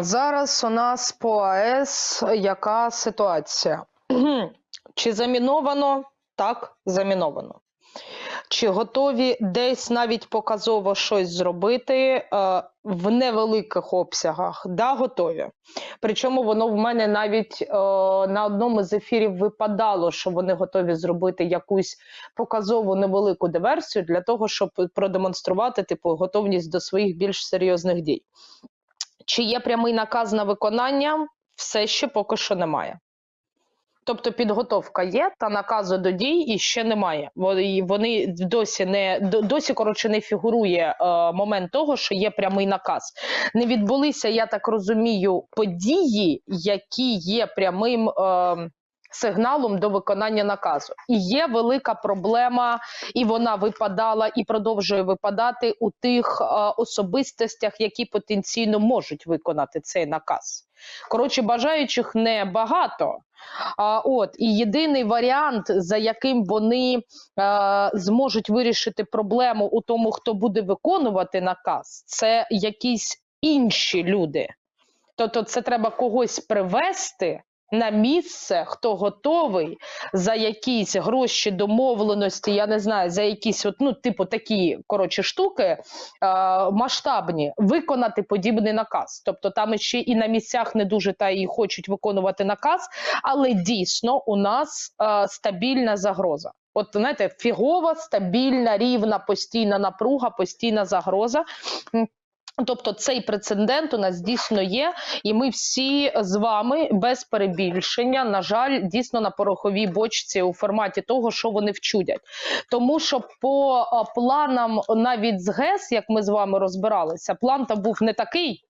Зараз у нас по АЕС яка ситуація? Чи заміновано? Так, заміновано. Чи готові десь навіть показово щось зробити е, в невеликих обсягах? Да, готові. Причому воно в мене навіть е, на одному з ефірів випадало, що вони готові зробити якусь показову невелику диверсію для того, щоб продемонструвати типу готовність до своїх більш серйозних дій. Чи є прямий наказ на виконання? Все ще поки що немає. Тобто підготовка є, та наказу до дій і ще немає. Вони, досі не досі коротше не фігурує е, момент того, що є прямий наказ. Не відбулися, я так розумію, події, які є прямим. Е, Сигналом до виконання наказу і є велика проблема, і вона випадала і продовжує випадати у тих е, особистостях, які потенційно можуть виконати цей наказ. Коротше, бажаючих небагато. А, от і єдиний варіант, за яким вони е, зможуть вирішити проблему у тому, хто буде виконувати наказ, це якісь інші люди. Тобто, це треба когось привести на місце, хто готовий за якісь гроші домовленості, я не знаю, за якісь от, ну, типу такі коротше штуки е, масштабні, виконати подібний наказ. Тобто там ще і на місцях не дуже та і хочуть виконувати наказ, але дійсно у нас е, стабільна загроза. От знаєте, фігова, стабільна, рівна, постійна напруга, постійна загроза. Тобто цей прецедент у нас дійсно є, і ми всі з вами без перебільшення, на жаль, дійсно на пороховій бочці у форматі того, що вони вчудять. Тому що по планам навіть з ГЕС, як ми з вами розбиралися, план там був не такий.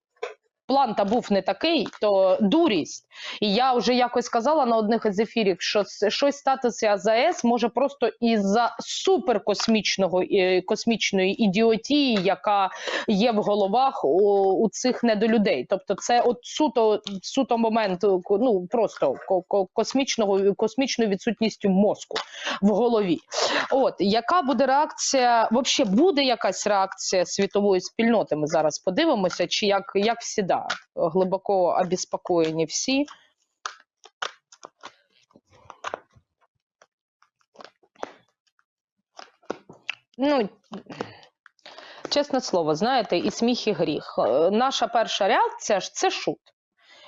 План та був не такий, то дурість. І я вже якось сказала на одних із ефірів, що щось статися з АЕС може просто із-за суперкосмічного е, космічної ідіотії, яка є в головах у, у цих недолюдей. Тобто, це от суто суто момент ну просто ко- ко- космічного космічною відсутністю мозку в голові. От яка буде реакція? Взагалі буде якась реакція світової спільноти? Ми зараз подивимося, чи як, як всіда, глибоко обеспокоєні всі. Ну, чесне слово, знаєте, і сміх, і гріх. Е, Наша перша реакція ж це шут.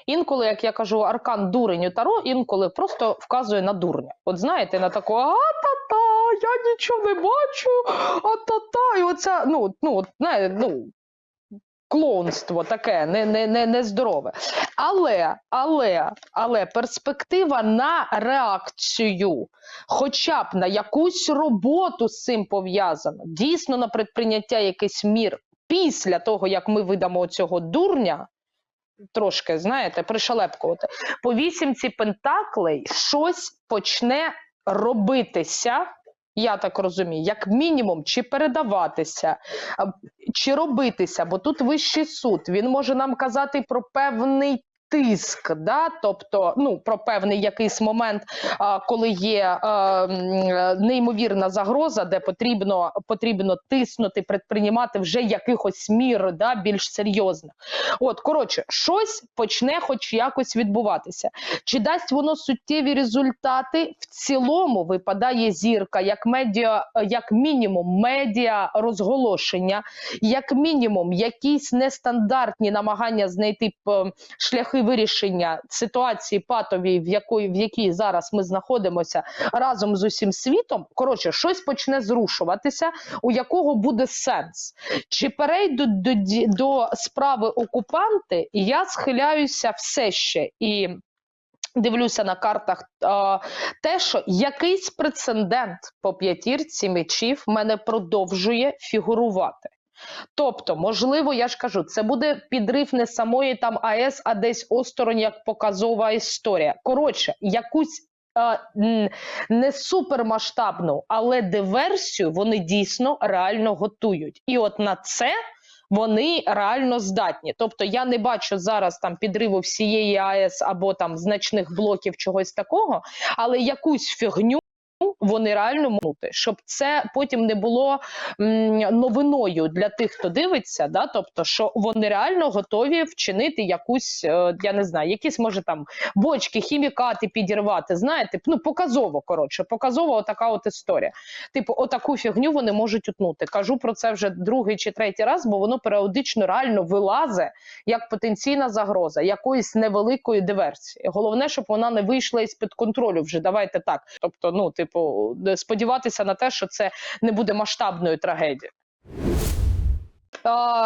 Інколи, як я кажу, аркан дурень у таро, інколи просто вказує на дурня. От знаєте, на такого а-та-та, я нічого не бачу, а-та-та. І оця, ну, ну, от, знаєте, ну, клоунство таке, не, не, не, нездорове. Але, але, але перспектива на реакцію, хоча б на якусь роботу з цим пов'язана, дійсно на предприйняття якихось мір після того, як ми видамо цього дурня, трошки, знаєте, пришалепкувати, по вісімці пентаклей щось почне робитися. Я так розумію, як мінімум, чи передаватися, чи робитися, бо тут вищий суд. Він може нам казати про певний тиск, да? тобто ну, про певний якийсь момент, коли є неймовірна загроза, де потрібно, потрібно тиснути, предприймати вже якихось мір да, більш серйозних. От, коротше, щось почне хоч якось відбуватися. Чи дасть воно суттєві результати? В цілому випадає зірка, як медіа, як мінімум, медіа розголошення, як мінімум, якісь нестандартні намагання знайти п- шляхи вирішення ситуації патовій, в якої в якій зараз ми знаходимося разом з усім світом. Коротше, щось почне зрушуватися, у якого буде сенс. Чи перейдуть до, до справи окупанти? І я схиляюся все ще і. Дивлюся на картах те, що якийсь прецедент по п'ятірці мечів мене продовжує фігурувати. Тобто, можливо, я ж кажу, це буде підрив не самої там АЕС, а десь осторонь як показова історія. Коротше, якусь не супермасштабну, але диверсію вони дійсно реально готують. І от на це вони реально здатні. Тобто я не бачу зараз там підриву всієї АЕС або там значних блоків чогось такого, але якусь фігню вони реально мнути, щоб це потім не було новиною для тих, хто дивиться. Да? Тобто, що вони реально готові вчинити якусь, е, я не знаю, якісь може там бочки, хімікати підірвати. Знаєте, ну показово коротше, показово така от історія. Типу, отаку фігню вони можуть утнути. Кажу про це вже другий чи третій раз, бо воно періодично реально вилазе як потенційна загроза якоїсь невеликої диверсії. Головне, щоб вона не вийшла із під контролю. Вже давайте так. Тобто, ну, типу, сподіватися на те, що це не буде масштабною трагедією.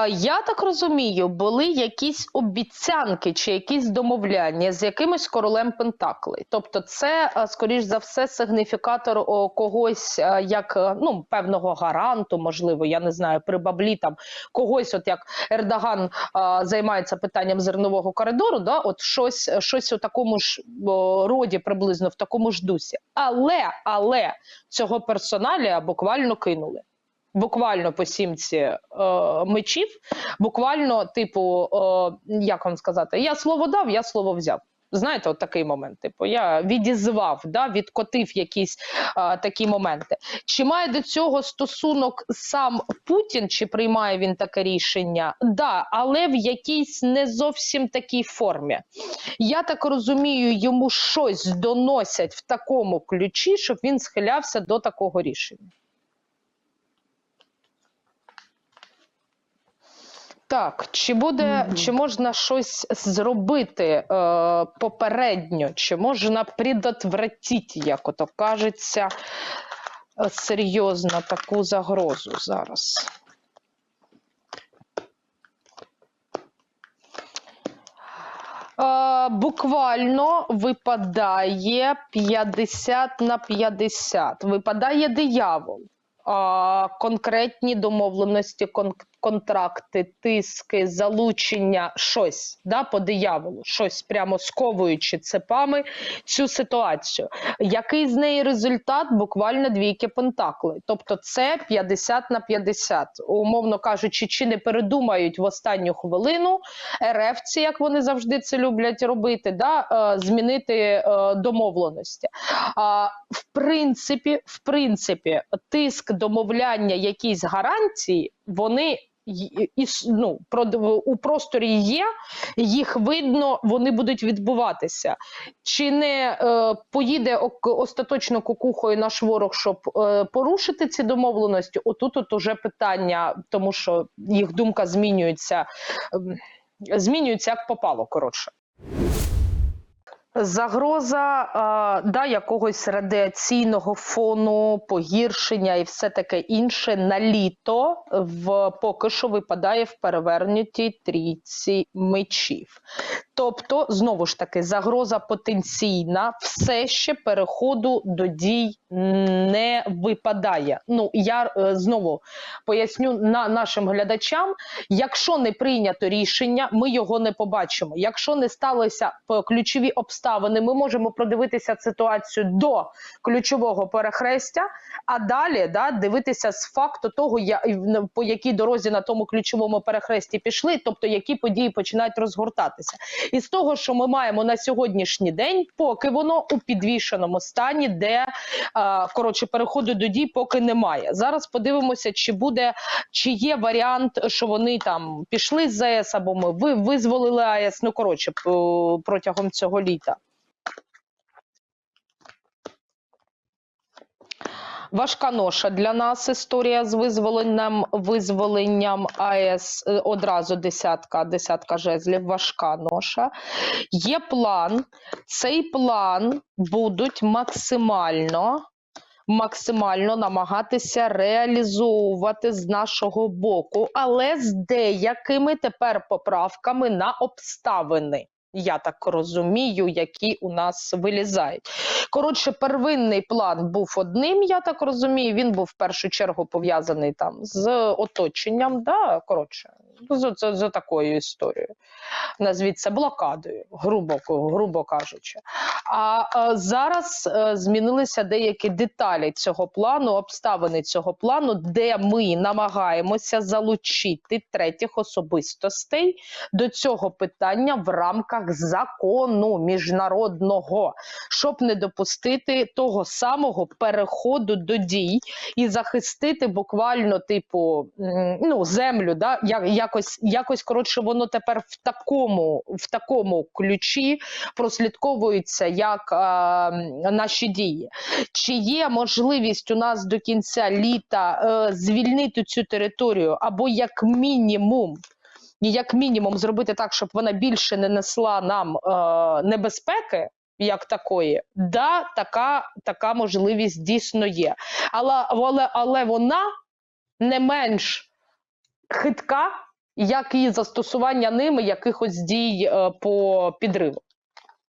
Я так розумію, були якісь обіцянки чи якісь домовляння з якимось королем Пентаклей. Тобто, це, скоріш за все, сигніфікатор когось як ну, певного гаранту, можливо, я не знаю, при баблі там когось, от як Ердоган а, займається питанням зернового коридору, да, от щось, щось у такому ж роді, приблизно в такому ж дусі. Але, але цього персоналія буквально кинули буквально по сімці е, мечів, буквально, типу, е, як вам сказати, я слово дав, я слово взяв. Знаєте, от такий момент. Типу, я відізвав, да, відкотив якісь е, такі моменти. Чи має до цього стосунок сам Путін, чи приймає він таке рішення? Да, але в якійсь не зовсім такій формі. Я так розумію, йому щось доносять в такому ключі, щоб він схилявся до такого рішення. Так, чи буде, Мгм. чи можна щось зробити е, попередньо, чи можна предотвратити, як ото кажеться, е, серйозно таку загрозу зараз? Е, буквально випадає 50 на 50. Випадає диявол. Конкретні домовленості, контракти, тиски, залучення, щось да, по дияволу, щось прямо сковуючи цепами цю ситуацію. Який з неї результат? Буквально двійки пентакли. Тобто це 50 на 50. Умовно кажучи, чи не передумають в останню хвилину РФці, як вони завжди це люблять робити, да, е, змінити е, домовленості. А, в принципі, в принципі, тиск домовляння, якісь гарантії, вони іс- ну, у просторі є, їх видно, вони будуть відбуватися. Чи не е, поїде остаточно кукухою наш ворог, щоб е, порушити ці домовленості? Отут от уже питання, тому що їх думка змінюється, ем, змінюється як попало, коротше. Загроза е, да, якогось радіаційного фону, погіршення і все таке інше на літо в поки що випадає в перевернутій трійці мечів. Тобто, знову ж таки, загроза потенційна, все ще переходу до дій не випадає. Ну я е, знову поясню на нашим глядачам: якщо не прийнято рішення, ми його не побачимо. Якщо не сталися п- ключові обставини, ми можемо продивитися ситуацію до ключового перехрестя, а далі да, дивитися з факту того, я, по якій дорозі на тому ключовому перехресті пішли, тобто які події починають розгортатися. І з того, що ми маємо на сьогоднішній день, поки воно у підвішеному стані, де е, коротше переходу до дій поки немає. Зараз подивимося, чи буде чи є варіант, що вони там пішли з ЗАЕС або ми ви визволили АЕС. Ну коротше, протягом цього літа. Важка ноша для нас історія з визволенням визволенням АЕС е, одразу десятка, десятка жезлів. Важка ноша. Є план. Цей план будуть максимально. Максимально намагатися реалізовувати з нашого боку, але з деякими тепер поправками на обставини. Я так розумію, які у нас вилізають. Коротше, первинний план був одним, я так розумію. Він був в першу чергу пов'язаний там з оточенням. Да? Коротше, за, за, за такою історією. Назвіть це блокадою, грубо, грубо кажучи. А е, зараз е, змінилися деякі деталі цього плану, обставини цього плану, де ми намагаємося залучити третіх особистостей до цього питання в рамках закону міжнародного, щоб не допустити того самого переходу до дій і захистити буквально, типу, ну, землю, да, я- якось, якось коротше, воно тепер в такому, в такому ключі прослідковується як е, наші дії. Чи є можливість у нас до кінця літа е, звільнити цю територію, або як мінімум, як мінімум зробити так, щоб вона більше не несла нам е, небезпеки? Як такої, да, така, така можливість дійсно є. Але, але, але вона не менш хитка, як і застосування ними якихось дій е, по підриву.